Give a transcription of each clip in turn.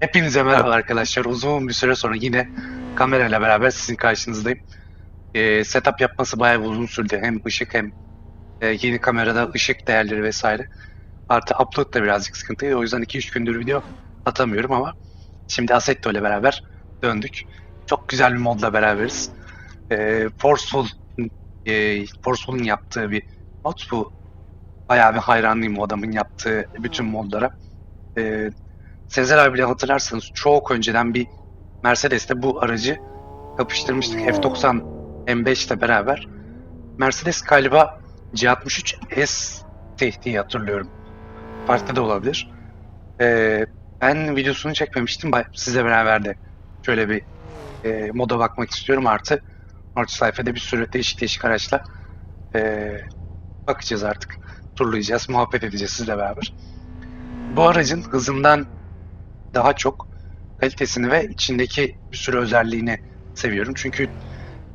Hepinize merhaba arkadaşlar. Uzun bir süre sonra yine kamerayla beraber sizin karşınızdayım. Ee, setup yapması bayağı uzun sürdü. Hem ışık hem e, yeni kamerada ışık değerleri vesaire. Artı upload da birazcık sıkıntıydı. O yüzden 2-3 gündür video atamıyorum ama şimdi Assetto ile beraber döndük. Çok güzel bir modla beraberiz. Ee, Forceful e, Forceful'un yaptığı bir mod bu. Bayağı bir hayranlıyım o adamın yaptığı bütün modlara. Ee, Sezer abiyle hatırlarsanız çok önceden bir Mercedes'te bu aracı kapıştırmıştık. F90 M5 beraber. Mercedes galiba C63 S diye hatırlıyorum. Farklı da olabilir. Ee, ben videosunu çekmemiştim. Sizle beraber de şöyle bir e, moda bakmak istiyorum. Artı North sayfada bir sürü değişik değişik araçla e, bakacağız artık. Turlayacağız, muhabbet edeceğiz sizle beraber. Bu aracın hızından daha çok kalitesini ve içindeki bir sürü özelliğini seviyorum. Çünkü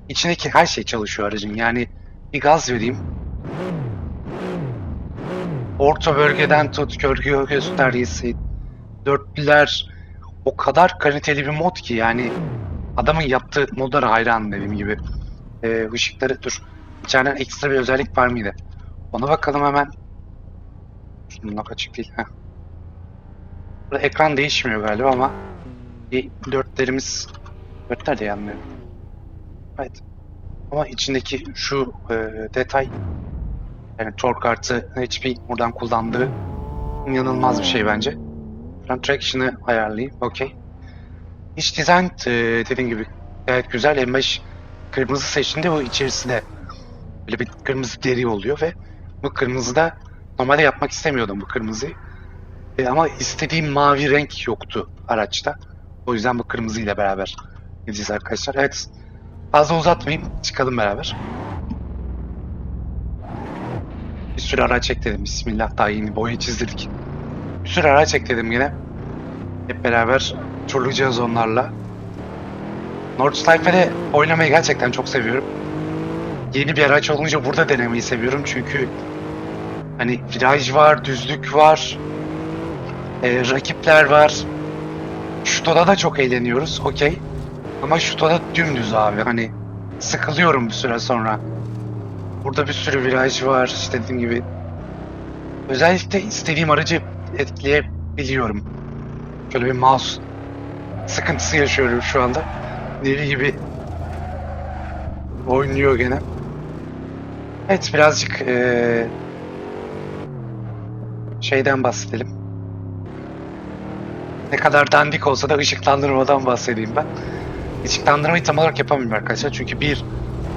içindeki her şey çalışıyor aracın. Yani bir gaz vereyim. Orta bölgeden tut, gölge göstergesi, dörtlüler o kadar kaliteli bir mod ki yani adamın yaptığı modlara hayran dediğim gibi. Ee, ışıkları dur. İçeriden ekstra bir özellik var mıydı? Ona bakalım hemen. Şunun açık değil. Heh. Burada ekran değişmiyor galiba ama dörtlerimiz dörtler de yanmıyor. Evet. Ama içindeki şu e, detay yani torque artı HP buradan kullandığı inanılmaz bir şey bence. Front traction'ı ayarlayayım. Okey. İç design e, dediğim gibi gayet güzel. M5 kırmızı seçtiğinde bu içerisinde böyle bir kırmızı deri oluyor ve bu kırmızıda normalde yapmak istemiyordum bu kırmızıyı. E, ama istediğim mavi renk yoktu araçta. O yüzden bu kırmızıyla beraber gideceğiz arkadaşlar. Evet. Fazla uzatmayayım. Çıkalım beraber. Bir sürü araç ekledim. Bismillah daha yeni boya çizdirdik. Bir sürü araç ekledim yine. Hep beraber turlayacağız onlarla. Nordschleife'de oynamayı gerçekten çok seviyorum. Yeni bir araç olunca burada denemeyi seviyorum çünkü hani viraj var, düzlük var, e, rakipler var. Şuto'da da çok eğleniyoruz, okey. Ama Şuto'da dümdüz abi, hani sıkılıyorum bir süre sonra. Burada bir sürü viraj var, işte dediğim gibi. Özellikle istediğim aracı etkileyebiliyorum. Şöyle bir mouse sıkıntısı yaşıyorum şu anda. Deli gibi oynuyor gene. Evet birazcık eee, şeyden bahsedelim. Ne kadar dandik olsa da ışıklandırmadan bahsedeyim ben. Işıklandırmayı tam olarak yapamıyorum arkadaşlar. Çünkü bir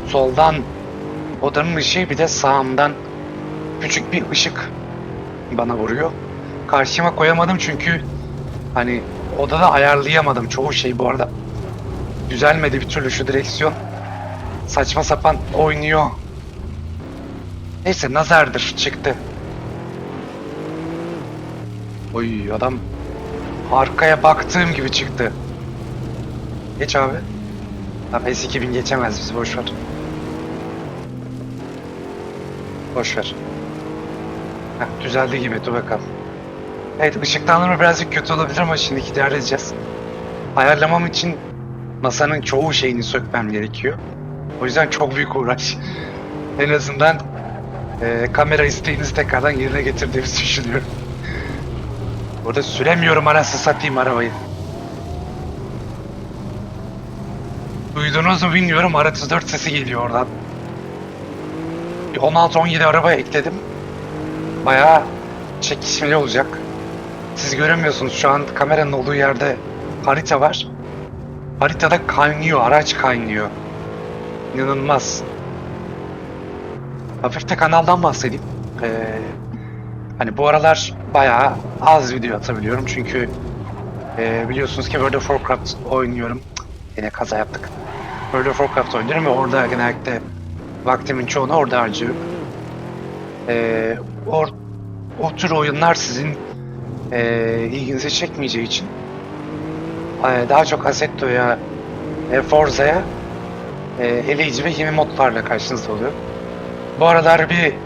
soldan odanın ışığı bir de sağımdan küçük bir ışık bana vuruyor. Karşıma koyamadım çünkü hani odada ayarlayamadım çoğu şey bu arada. Düzelmedi bir türlü şu direksiyon. Saçma sapan oynuyor. Neyse nazardır çıktı. Oy adam arkaya baktığım gibi çıktı. Geç abi. Tamam S2000 geçemez bizi boş ver. Boş. Heh, düzeldi gibi dur bakalım. Evet ışıklandırma birazcık kötü olabilir ama şimdi idare edeceğiz. Ayarlamam için masanın çoğu şeyini sökmem gerekiyor. O yüzden çok büyük uğraş. En azından e, kamera isteğinizi tekrardan yerine getirdiğimizi düşünüyorum. Burada süremiyorum anasını satayım arabayı. Duydunuz mu bilmiyorum Araç 4 sesi geliyor oradan. Bir 16-17 araba ekledim. Bayağı çekişmeli olacak. Siz göremiyorsunuz şu an kameranın olduğu yerde harita var. Haritada kaynıyor, araç kaynıyor. İnanılmaz. Hafif de kanaldan bahsedeyim. Ee, hani bu aralar bayağı az video atabiliyorum çünkü e, biliyorsunuz ki World of Warcraft oynuyorum. Yine kaza yaptık. World of Warcraft oynuyorum ve orada genellikle vaktimin çoğunu orada harcıyorum. Ee, or, o tür oyunlar sizin e, ilginizi çekmeyeceği için e, daha çok Assetto'ya, e, Forza'ya e, eleyici ve yeni modlarla karşınızda oluyor. Bu aralar bir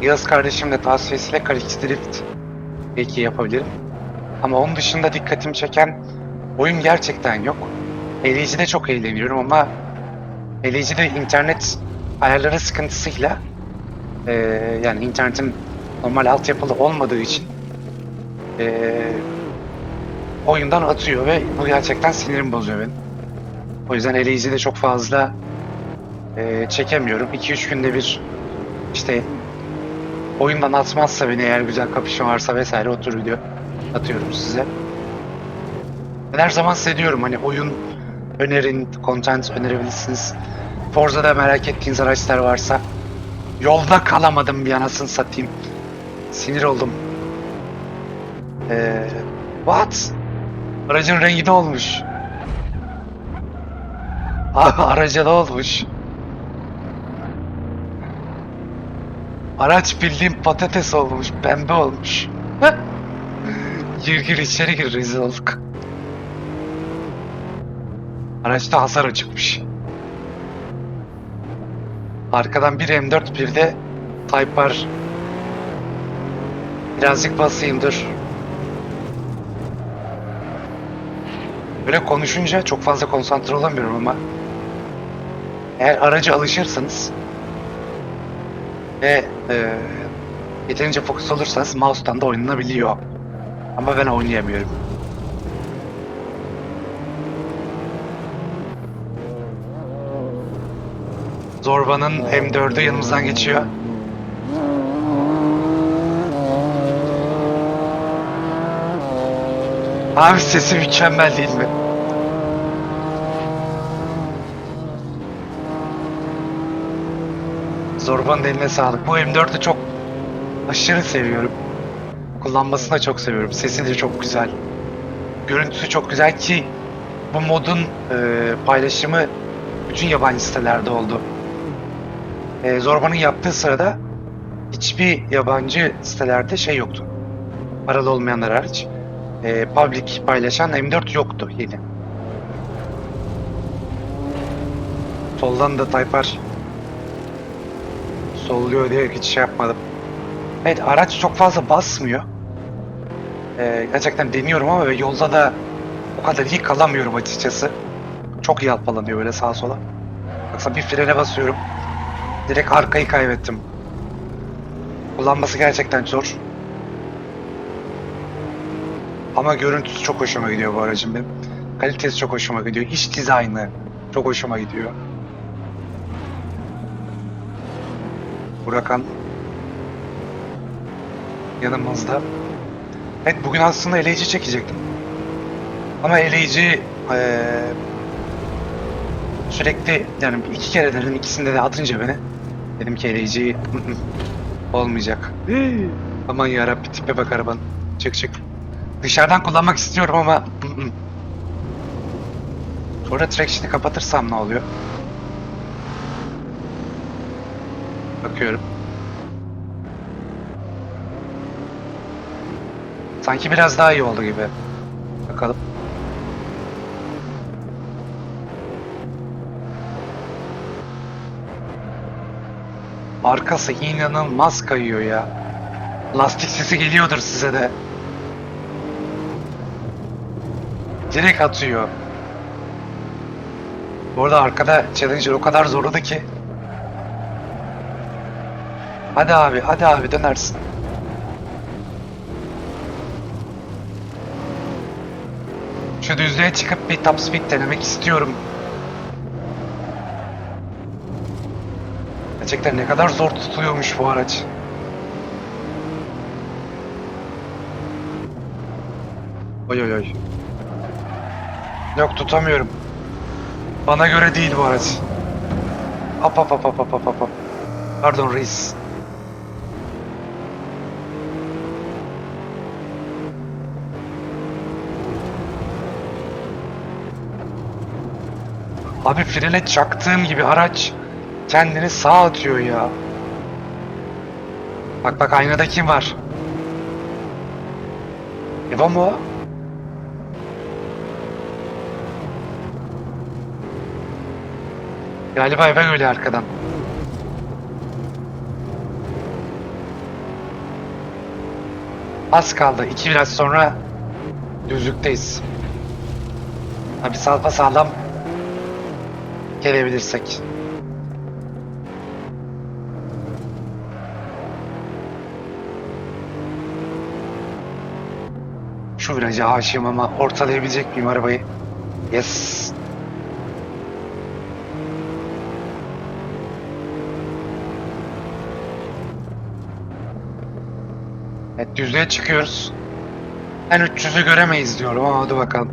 Yağız kardeşimle tavsiyesiyle Kalix Drift belki yapabilirim. Ama onun dışında dikkatimi çeken oyun gerçekten yok. Eleyici'de çok eğleniyorum ama Eleyici'de internet ayarları sıkıntısıyla eee, yani internetin normal altyapılı olmadığı için eee, oyundan atıyor ve bu gerçekten sinirimi bozuyor benim. O yüzden Eleyici'de çok fazla eee, çekemiyorum. 2-3 günde bir işte oyundan atmazsa beni eğer güzel kapışma varsa vesaire o tür video atıyorum size. Ben her zaman size diyorum hani oyun önerin, content önerebilirsiniz. Forza'da merak ettiğiniz araçlar varsa yolda kalamadım bir anasını satayım. Sinir oldum. Ee, what? Aracın rengi ne olmuş? Abi araca ne olmuş? Araç bildiğim patates olmuş, pembe olmuş. gir gir içeri gir rezil olduk. Araçta hasar açıkmış. Arkadan bir M4 bir de Type R. Birazcık basayım dur. Böyle konuşunca çok fazla konsantre olamıyorum ama eğer aracı alışırsanız ve e, yeterince fokus olursanız mouse'tan da oynanabiliyor. Ama ben oynayamıyorum. Zorba'nın M4'ü yanımızdan geçiyor. Abi sesi mükemmel değil mi? Zorba'nın eline sağlık. Bu M4'ü çok aşırı seviyorum. Kullanmasını da çok seviyorum. Sesi de çok güzel. Görüntüsü çok güzel ki bu modun e, paylaşımı bütün yabancı sitelerde oldu. E, Zorba'nın yaptığı sırada hiçbir yabancı sitelerde şey yoktu. Paralı olmayanlar hariç. E, public paylaşan M4 yoktu yeni. Soldan da Type R solluyor diye hiç şey yapmadım. Evet araç çok fazla basmıyor. Ee, gerçekten deniyorum ama yolda da o kadar iyi kalamıyorum açıkçası. Çok yalpalanıyor böyle sağa sola. Baksana bir frene basıyorum. Direkt arkayı kaybettim. Kullanması gerçekten zor. Ama görüntüsü çok hoşuma gidiyor bu aracın benim. Kalitesi çok hoşuma gidiyor. İç dizaynı çok hoşuma gidiyor. Burakan yanımızda. Evet bugün aslında eleyici çekecektim. Ama eleyici eee, sürekli yani iki kere dedim ikisinde de atınca beni dedim ki eleyici olmayacak. Aman yarabbi tipe bak arabanın. Çık çık. Dışarıdan kullanmak istiyorum ama sonra traction'ı kapatırsam ne oluyor? Bakıyorum. Sanki biraz daha iyi oldu gibi. Bakalım. Arkası inanılmaz kayıyor ya. Lastik sesi geliyordur size de. Direkt atıyor. Bu arada arkada Challenger o kadar zorladı ki. Hadi abi, hadi abi dönersin. Şu düzlüğe çıkıp bir top speed denemek istiyorum. Gerçekten ne kadar zor tutuluyormuş bu araç. Oy oy oy. Yok tutamıyorum. Bana göre değil bu araç. Hop hop hop hop hop hop hop. Pardon reis. Abi frene çaktığım gibi araç kendini sağa atıyor ya. Bak bak aynada kim var? Eva mı o? Galiba eve öyle arkadan. Az kaldı. İki biraz sonra Düzlükteyiz. Abi salpa sağlam gelebilirsek. Şu viraja aşığım ama ortalayabilecek miyim arabayı? Yes. Evet düzlüğe çıkıyoruz. En 300'ü göremeyiz diyorum ama hadi bakalım.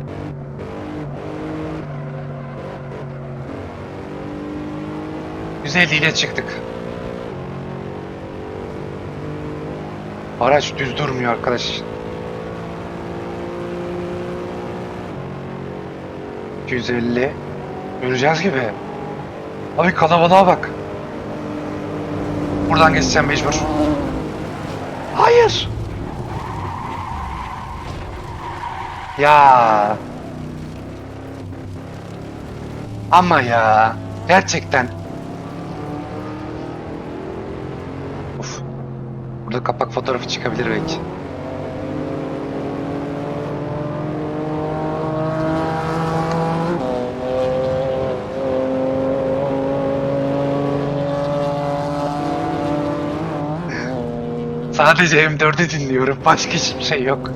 Güzel ile çıktık. Araç düz durmuyor arkadaş. 250 Göreceğiz gibi. Abi kalabalığa bak. Buradan geçeceğim mecbur. Hayır. Ya. Ama ya. Gerçekten. Burada kapak fotoğrafı çıkabilir belki. Sadece M4'ü dinliyorum. Başka hiçbir şey yok.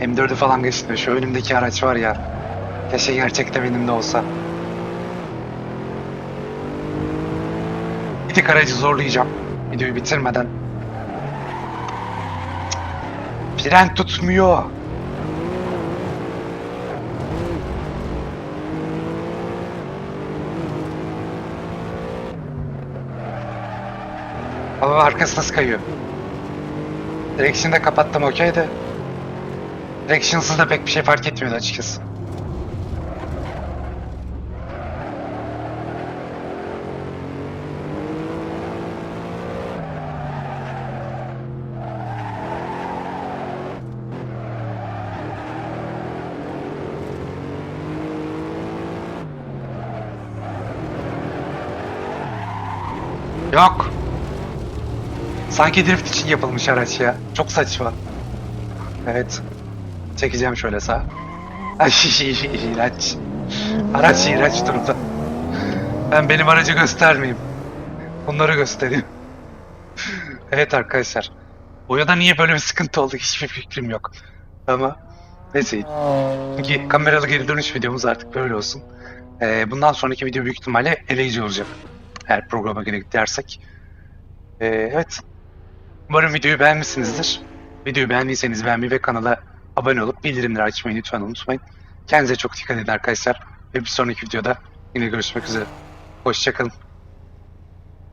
M4'ü falan geçmiyor. Şu önümdeki araç var ya. Keşke gerçekten benim de olsa. Bir tık aracı zorlayacağım. Videoyu bitirmeden. Fren tutmuyor. Ama arkası nasıl kayıyor? Direksiyonu da kapattım okey de. Directions'ız da pek bir şey fark etmiyordu açıkçası. Yok. Sanki drift için yapılmış araç ya. Çok saçma. Evet. Çekeceğim şöyle sağa. Ay. Araç iğrenç durumda. Ben benim aracı göstermeyeyim. Bunları göstereyim. evet arkadaşlar. Boyada niye böyle bir sıkıntı oldu hiçbir fikrim yok. Ama neyse. Ki kameralı geri dönüş videomuz artık böyle olsun. Ee, bundan sonraki video büyük ihtimalle eleyici olacak. Eğer programa göre gidersek. Ee, evet. Umarım videoyu beğenmişsinizdir. Videoyu beğendiyseniz beğenmeyi ve kanala abone olup bildirimleri açmayı lütfen unutmayın. Kendinize çok dikkat edin arkadaşlar. Ve bir sonraki videoda yine görüşmek üzere. Hoşçakalın.